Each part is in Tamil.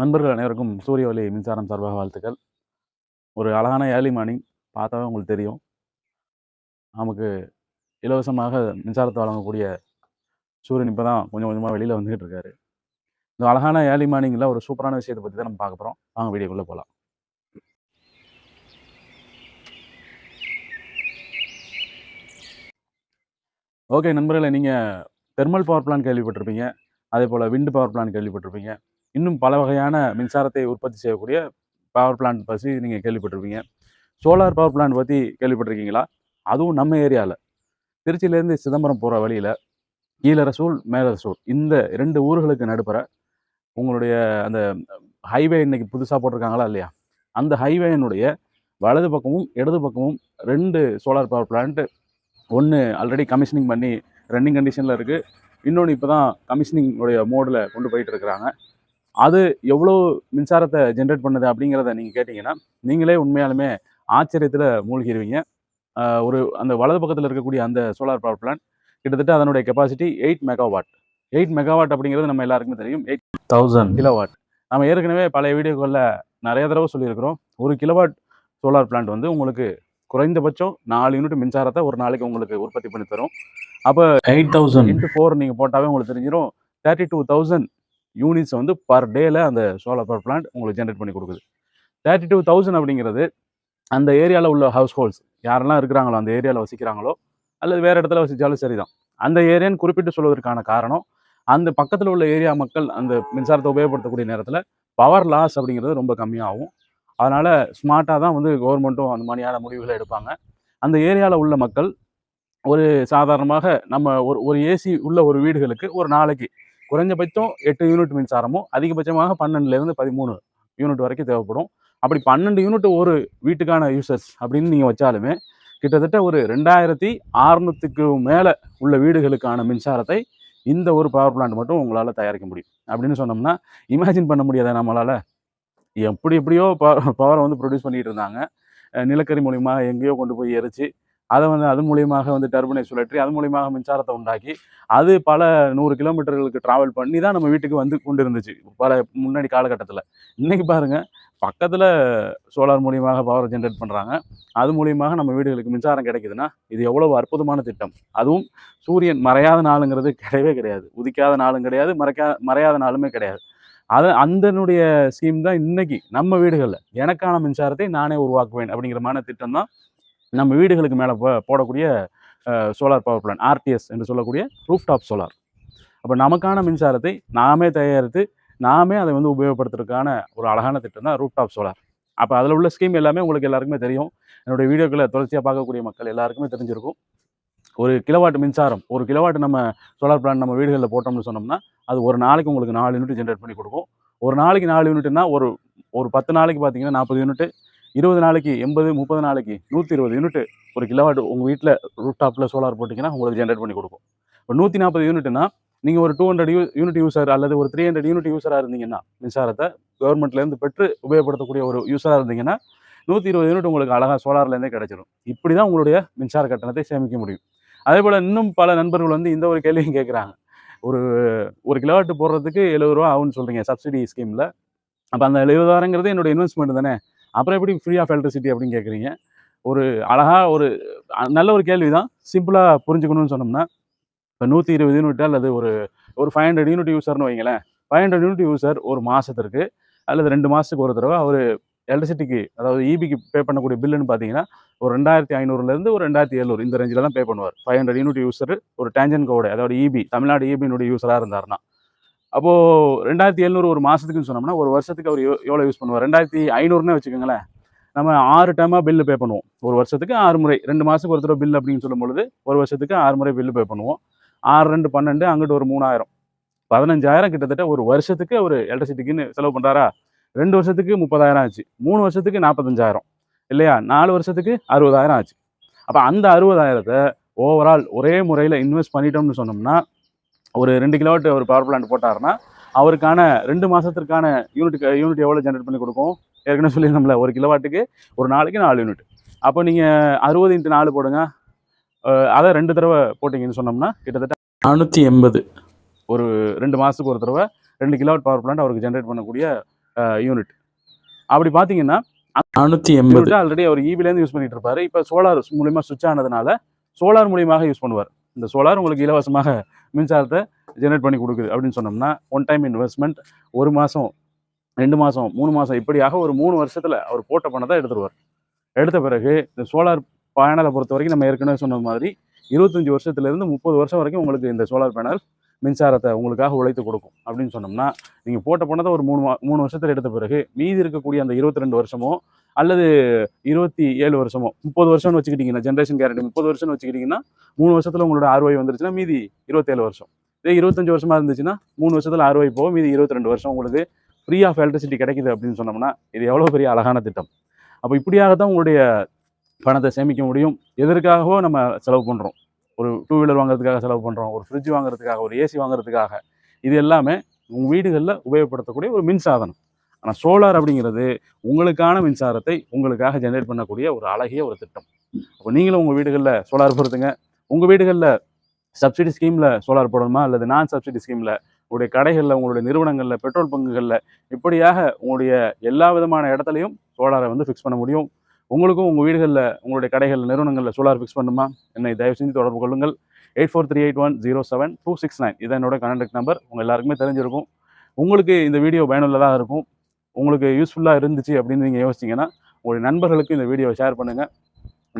நண்பர்கள் அனைவருக்கும் சூரிய ஒளி மின்சாரம் சார்பாக வாழ்த்துக்கள். ஒரு அழகான ஏர்லி மார்னிங் பார்த்தாவே உங்களுக்கு தெரியும். நமக்கு இலவசமாக மின்சாரத்தை வழங்கக்கூடிய சூரியன் இப்போ தான் கொஞ்சம் கொஞ்சமாக வெளியில் வந்துக்கிட்டு இருக்காரு. இந்த அழகான ஏர்லி மார்னிங்கில் ஒரு சூப்பரான விஷயத்தை பற்றி தான் நம்ம பார்க்க போகிறோம் வாங்க வீடியோக்குள்ளே போகலாம் ஓகே நண்பர்களை நீங்கள் தெர்மல் பவர் பிளான் கேள்விப்பட்டிருப்பீங்க. அதே போல் விண்டு பவர் பிளான் கேள்விப்பட்டிருப்பீங்க. இன்னும் பல வகையான மின்சாரத்தை உற்பத்தி செய்யக்கூடிய பவர் பிளான்ட் பற்றி நீங்கள் கேள்விப்பட்டிருப்பீங்க. சோலார் பவர் பிளான்ட் பற்றி கேள்விப்பட்டிருக்கீங்களா? அதுவும் நம்ம ஏரியாவில் திருச்சியிலேருந்து சிதம்பரம் போகிற வழியில் கீழரசூல் மேலரசூல் இந்த ரெண்டு ஊர்களுக்கு நடுப்புற உங்களுடைய அந்த ஹைவே இன்னைக்கு புதுசாக போட்டிருக்காங்களா இல்லையா? அந்த ஹைவேனுடைய வலது பக்கமும் இடது பக்கமும் ரெண்டு சோலார் பவர் பிளான்ட்டு ஒன்று ஆல்ரெடி கமிஷனிங் பண்ணி ரன்னிங் கண்டிஷனில் இருக்குது இன்னொன்று இப்போ தான் கமிஷனிங் உடைய மோடில் கொண்டு போயிட்டு இருக்கிறாங்க. அது எவ்வளோ மின்சாரத்தை ஜென்ரேட் பண்ணுது அப்படிங்கிறத நீங்கள் கேட்டிங்கன்னா நீங்களே உண்மையாலுமே ஆச்சரியத்தில் மூழ்கிடுவீங்க ஒரு அந்த வலது பக்கத்தில் இருக்கக்கூடிய அந்த சோலார் பவர் பிளான்ட் கிட்டத்தட்ட அதனுடைய capacity eight megawatt eight megawatt அப்படிங்கிறது நம்ம எல்லாருக்குமே தெரியும். எயிட் தௌசண்ட் கிலோவாட் நம்ம ஏற்கனவே பழைய வீடியோக்களில் நிறைய தடவை சொல்லியிருக்கிறோம். ஒரு கிலோவாட் சோலார் பிளான்ட் வந்து உங்களுக்கு குறைந்தபட்சம் நாலு யூனிட் மின்சாரத்தை ஒரு நாளைக்கு உங்களுக்கு உற்பத்தி பண்ணி தரும். அப்போ எயிட் தௌசண்ட் இன்ட்டு ஃபோர் நீங்கள் போட்டாவே உங்களுக்கு தெரிஞ்சிடும் தேர்ட்டி டூ தௌசண்ட் யூனிட்ஸ் வந்து பர் டேல அந்த சோலார் பவர் பிளான்ட் உங்களுக்கு ஜென்ரேட் பண்ணி கொடுக்குது. தேர்ட்டி டூ தௌசண்ட் அப்படிங்கிறது அந்த ஏரியாவில் உள்ள ஹவுஸ் ஹோல்ஸ் யாரெல்லாம் இருக்கிறாங்களோ அந்த ஏரியாவில் வசிக்கிறாங்களோ அல்லது வேறு இடத்துல வசித்தாலும் சரிதான். அந்த ஏரியான்னு குறிப்பிட்டு சொல்வதற்கான காரணம் அந்த பக்கத்தில் உள்ள ஏரியா மக்கள் அந்த மின்சாரத்தை உபயோகப்படுத்தக்கூடிய நேரத்தில் பவர் லாஸ் அப்படிங்கிறது ரொம்ப கம்மியாகும். அதனால் ஸ்மார்ட்டாக தான் வந்து கவர்மெண்ட்டும் அந்த மாதிரியான முடிவுகளை எடுப்பாங்க. அந்த ஏரியாவில் உள்ள மக்கள் ஒரு சாதாரணமாக நம்ம ஒரு ஒரு ஏசி உள்ள ஒரு வீடுகளுக்கு ஒரு நாளைக்கு குறைஞ்சபட்சம் எட்டு யூனிட் மின்சாரமும் அதிகபட்சமாக பன்னெண்டுலேருந்து பதிமூணு யூனிட் வரைக்கும் தேவைப்படும். அப்படி பன்னெண்டு யூனிட் ஒரு வீட்டுக்கான யூசர்ஸ் அப்படின்னு நீங்கள் வச்சாலுமே கிட்டத்தட்ட ஒரு ரெண்டாயிரத்தி அறுநூத்துக்கு மேலே உள்ள வீடுகளுக்கான மின்சாரத்தை இந்த ஒரு பவர் பிளான்ட் மட்டும் உங்களால் தயாரிக்க முடியும். அப்படின்னு சொன்னோம்னா இமேஜின் பண்ண முடியாத நம்மளால்? எப்படி எப்படியோ பவரை வந்து ப்ரொடியூஸ் பண்ணிகிட்டு இருந்தாங்க. நிலக்கரி மூலிமா எங்கேயோ கொண்டு போய் எரிச்சு அதை வந்து அது மூலியமாக வந்து டர்பனை சுழற்றி அது மூலியமாக மின்சாரத்தை உண்டாக்கி அது பல நூறு கிலோமீட்டர்களுக்கு டிராவல் பண்ணி தான் நம்ம வீட்டுக்கு வந்து கொண்டு இருந்துச்சு பல முன்னாடி காலகட்டத்தில். இன்றைக்கி பாருங்க பக்கத்தில் சோலார் மூலியமாக பவர் ஜென்ரேட் பண்ணுறாங்க அது மூலியமாக நம்ம வீடுகளுக்கு மின்சாரம் கிடைக்குதுன்னா இது எவ்வளவு அற்புதமான திட்டம். அதுவும் சூரியன் மறையாத நாளுங்கிறது கிடையவே கிடையாது. உதிக்காத நாளும் கிடையாது மறைக்கா மறையாத நாளுமே கிடையாது. அது அந்தனுடைய ஸ்கீம் தான் இன்றைக்கி நம்ம வீடுகளில். எனக்கான மின்சாரத்தை நானே உருவாக்குவேன் அப்படிங்கிற திட்டம் தான் நம்ம வீடுகளுக்கு மேலே போடக்கூடிய சோலார் பவர் பிளான் ஆர்டிஎஸ் என்று சொல்லக்கூடிய ரூஃப்டாப் சோலார் அப்போ நமக்கான மின்சாரத்தை நாமே தயாரித்து நாமே அதை வந்து உபயோகப்படுத்துறதுக்கான ஒரு அழகான திட்டம் தான் ரூஃப்டாப் சோலார் அப்போ அதில் உள்ள ஸ்கீம் எல்லாமே உங்களுக்கு எல்லாருக்குமே தெரியும். என்னுடைய வீடியோக்களை தொடர்ச்சியாக பார்க்கக்கூடிய மக்கள் எல்லாருக்குமே தெரிஞ்சிருக்கும். ஒரு கிலோவாட் மின்சாரம் ஒரு கிலோவாட் நம்ம சோலார் பிளான் நம்ம வீடுகளில் போட்டோம்னு சொன்னோம்னா அது ஒரு நாளைக்கு உங்களுக்கு நாலு யூனிட் ஜென்ரேட் பண்ணி கொடுக்கும். ஒரு நாளைக்கு நாலு யூனிட்னா ஒரு ஒரு பத்து நாளைக்கு பார்த்தீங்கன்னா நாற்பது யூனிட் இருபது நாளைக்கு எண்பது முப்பது நாளைக்கு நூற்றி இருபது யூனிட் ஒரு கிலோவாட் உங்கள் வீட்டில் ரூஃப்டாப்பில் சோலார் போட்டிங்கன்னா உங்களுக்கு ஜென்ரேட் பண்ணி கொடுக்கும். இப்போ நூற்றி நாற்பது யூனிட்னா நீங்கள் ஒரு two hundred u unit user அல்லது ஒரு த்ரீ ஹண்ட்ரட் யூனிட் யூஸராக இருந்தீங்கன்னா மின்சாரத்தை கவர்மெண்ட்லேருந்து பெற்று உபயோகப்படுத்தக்கூடிய ஒரு யூஸராக இருந்தீங்கன்னா நூற்றி இருபது யூனிட் உங்களுக்கு அழகாக சோலார்லேருந்தே கிடைச்சிடும் இப்படி தான் உங்களுடைய மின்சார கட்டணத்தை சேமிக்க முடியும். அதே போல் இன்னும் பல நண்பர்கள் வந்து இந்த ஒரு கேள்வியும் கேட்குறாங்க ஒரு ஒரு கிலோவாட்டு போடுறதுக்கு எழுபது ரூபா ஆகும்னு சொல்கிறீங்க சப்சிடி ஸ்கீமில் அப்போ அந்த எழுபதாயிரங்கிறது என்னோடய இன்வெஸ்ட்மெண்ட் தானே? அப்புறம் எப்படி ஃப்ரீ ஆஃப் எலக்ட்ரிசிட்டி அப்படின்னு கேட்குறீங்க ஒரு அழகாக ஒரு நல்ல ஒரு கேள்வி தான் சிம்பிளாக புரிஞ்சுக்கணும்னு சொன்னோம்னா இப்போ நூற்றி இருபது யூனிட் அல்லது ஒரு ஒரு ஃபைவ் ஹண்ட்ரட் யூனிட் யூசர்னு வைங்களேன். ஃபைவ் ஹண்ட்ரட் யூனிட் யூசர் ஒரு மாதத்திற்கு அல்லது ரெண்டு மாதத்துக்கு ஒரு தடவை அவர் எலக்ட்ரிசிட்டிக்கு அதாவது இபிக்கு பே பண்ணக்கூடிய பில்லுன்னு பார்த்தீங்கன்னா ஒரு ரெண்டாயிரத்தி ஐநூறுலேருந்து ஒரு ரெண்டாயிரத்தி எழுநூறு இந்த ரேஞ்சில் தான் பே பண்ணுவார். ஃபைவ் ஹண்ட்ரட் யூனிட் யூசர் ஒரு டேஞ்சன் கோடு அதாவது இபி தமிழ்நாடு இபியினுடைய யூஸராக இருந்தார்னா அப்போது ரெண்டாயிரத்தி எழுநூறு ஒரு மாதத்துக்குன்னு சொன்னோம்னா ஒரு வருஷத்துக்கு அவர் எவ்வளோ யூஸ் பண்ணுவார்? ரெண்டாயிரத்தி ஐநூறுனே வச்சுக்கோங்களேன். நம்ம ஆறு டைமாக பில்லு பே பண்ணுவோம். ஒரு வருஷத்துக்கு ஆறு முறை ரெண்டு மாதத்துக்கு ஒரு தடவை பில் அப்படின்னு சொல்லும் பொழுது ஒரு வருஷத்துக்கு ஆறு முறை பில்லு பே பண்ணுவோம். ஆறு ரெண்டு பன்னெண்டு அங்கிட்டு ஒரு மூணாயிரம். பதினஞ்சாயிரம் கிட்டத்தட்ட ஒரு வருஷத்துக்கு ஒரு எலக்ட்ரிசிட்டிக்குன்னு செலவு பண்ணுறாரா ரெண்டு வருஷத்துக்கு முப்பதாயிரம் ஆச்சு. மூணு வருஷத்துக்கு நாற்பத்தஞ்சாயிரம் இல்லையா? நாலு வருஷத்துக்கு அறுபதாயிரம் ஆச்சு. அப்போ அந்த அறுபதாயிரத்தை ஓவரால் ஒரே முறையில் இன்வெஸ்ட் பண்ணிட்டோம்னு சொன்னோம்னா ஒரு ரெண்டு கிலோவாட் ஒரு பவர் பிளான்ட் போட்டாருன்னா அவருக்கான ரெண்டு மாதத்திற்கான யூனிட் யூனிட் எவ்வளோ ஜென்ரேட் பண்ணி கொடுக்கும்? ஏற்கனவே சொல்லியிருந்தோம்ல ஒரு கிலோவாட்டுக்கு ஒரு நாளைக்கு நாலு யூனிட் அப்போ நீங்கள் அறுபது இன்ட்டு நாலு போடுங்க. அதை ரெண்டு தடவை போட்டிங்கன்னு சொன்னோம்னா கிட்டத்தட்ட நானூற்றி எண்பது. ஒரு ரெண்டு மாதத்துக்கு ஒரு தடவை ரெண்டு கிலோவாட் பவர் பிளான்ட் அவருக்கு ஜென்ரேட் பண்ணக்கூடிய யூனிட் அப்படி பார்த்தீங்கன்னா நானூற்றி எண்பது. ஆல்ரெடி அவர் ஈவிலேருந்து யூஸ் பண்ணிட்டு இருப்பாரு. இப்போ சோலார் மூலியமாக சுவிட்ச் ஆனதுனால சோலார் மூலியமாக யூஸ் பண்ணுவார். இந்த சோலார் உங்களுக்கு இலவசமாக மின்சாரத்தை ஜெனரேட் பண்ணி கொடுக்குது அப்படின்னு சொன்னோம்னா ஒன் டைம் இன்வெஸ்ட்மெண்ட் ஒரு மாதம் ரெண்டு மாதம் மூணு மாதம் இப்படியாக ஒரு மூணு வருஷத்தில் அவர் போட்ட பணத்தை எடுத்துருவார். எடுத்த பிறகு இந்த சோலார் பேனலை பொறுத்த வரைக்கும் நம்ம ஏற்கனவே சொன்ன மாதிரி இருபத்தஞ்சி வருஷத்துலேருந்து முப்பது வருஷம் வரைக்கும் உங்களுக்கு இந்த சோலார் பேனல் மின்சாரத்தை உங்களுக்காக உழைத்து கொடுக்கும் அப்படின்னு சொன்னோம்னா நீங்கள் போட்ட பணத்தை ஒரு மூணு மூணு வருஷத்தில் எடுத்த பிறகு மீதி இருக்கக்கூடிய அந்த இருபத்தி ரெண்டு வருஷமோ அல்லது இருபத்தி ஏழு வருஷமோ முப்பது வருஷம்னு வச்சுக்கிட்டிங்கன்னா ஜென்ரேஷன் கேரண்டி முப்பது வருஷம்னு வச்சுக்கிட்டிங்கன்னா மூணு வருஷத்தில் உங்களோட ஆர்வாய் வந்துருச்சுன்னா மீதி இருபத்தேழு வருஷம். இதே இருபத்தஞ்சு வருஷமாக இருந்துச்சுன்னா மூணு வருஷத்தில் ஆர்வாய் போகும் மீதி இருபத்தி ரெண்டு வருஷம் உங்களுக்கு ஃப்ரீ ஆஃப் எலக்ட்ரிசிட்டி கிடைக்குது அப்படின்னு சொன்னோம்னா இது எவ்வளோ பெரிய அழகான திட்டம். அப்போ இப்படியாக தான் உங்களுடைய பணத்தை சேமிக்க முடியும். எதற்காகவோ நம்ம செலவு பண்ணுறோம் ஒரு டூ வீலர் வாங்குறதுக்காக செலவு பண்ணுறோம் ஒரு ஃப்ரிட்ஜ் வாங்குறதுக்காக ஒரு ஏசி வாங்குறதுக்காக. இது எல்லாமே உங்கள் வீடுகளில் உபயோகப்படுத்தக்கூடிய ஒரு மின்சாதனம் ஆனால் சோலார் அப்படிங்கிறது உங்களுக்கான மின்சாரத்தை உங்களுக்காக ஜெனரேட் பண்ணக்கூடிய ஒரு அழகிய ஒரு திட்டம். அப்போ நீங்களும் உங்கள் வீடுகளில் சோலார் பொறுத்துங்க உங்கள் வீடுகளில் சப்சிடி ஸ்கீமில் சோலார் போடணுமா? அல்லது நான் சப்சிடி ஸ்கீமில் உங்களுடைய கடைகளில் உங்களுடைய நிறுவனங்களில் பெட்ரோல் பங்குகளில் இப்படியாக உங்களுடைய எல்லா விதமான இடத்துலையும் சோலாரை வந்து ஃபிக்ஸ் பண்ண முடியும். உங்களுக்கும் உங்கள் வீடுகளில் உங்களுடைய கடைகளில் நிறுவனங்களில் சோலார் ஃபிக்ஸ் பண்ணுமா? என்னை தயவு செஞ்சு தொடர்பு கொள்ளுங்கள். Eight four three eight one zero seven two six nine இதான் என்னோட கான்டாக்ட் நம்பர் உங்கள் எல்லாருக்குமே தெரிஞ்சிருக்கும். உங்களுக்கு இந்த வீடியோ பயனுள்ளதாக இருக்கும். உங்களுக்கு யூஸ்ஃபுல்லாக இருந்துச்சு அப்படின்னு நீங்கள் யோசிச்சிங்கன்னா உங்களுடைய நண்பர்களுக்கு இந்த வீடியோவை ஷேர் பண்ணுங்கள்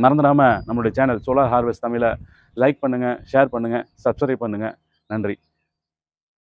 மறந்துடாமல் நம்மளுடைய சேனல் சோலார் ஹார்வெஸ்ட் தமிழை லைக் பண்ணுங்கள் ஷேர் பண்ணுங்கள் சப்ஸ்கிரைப் பண்ணுங்கள் நன்றி.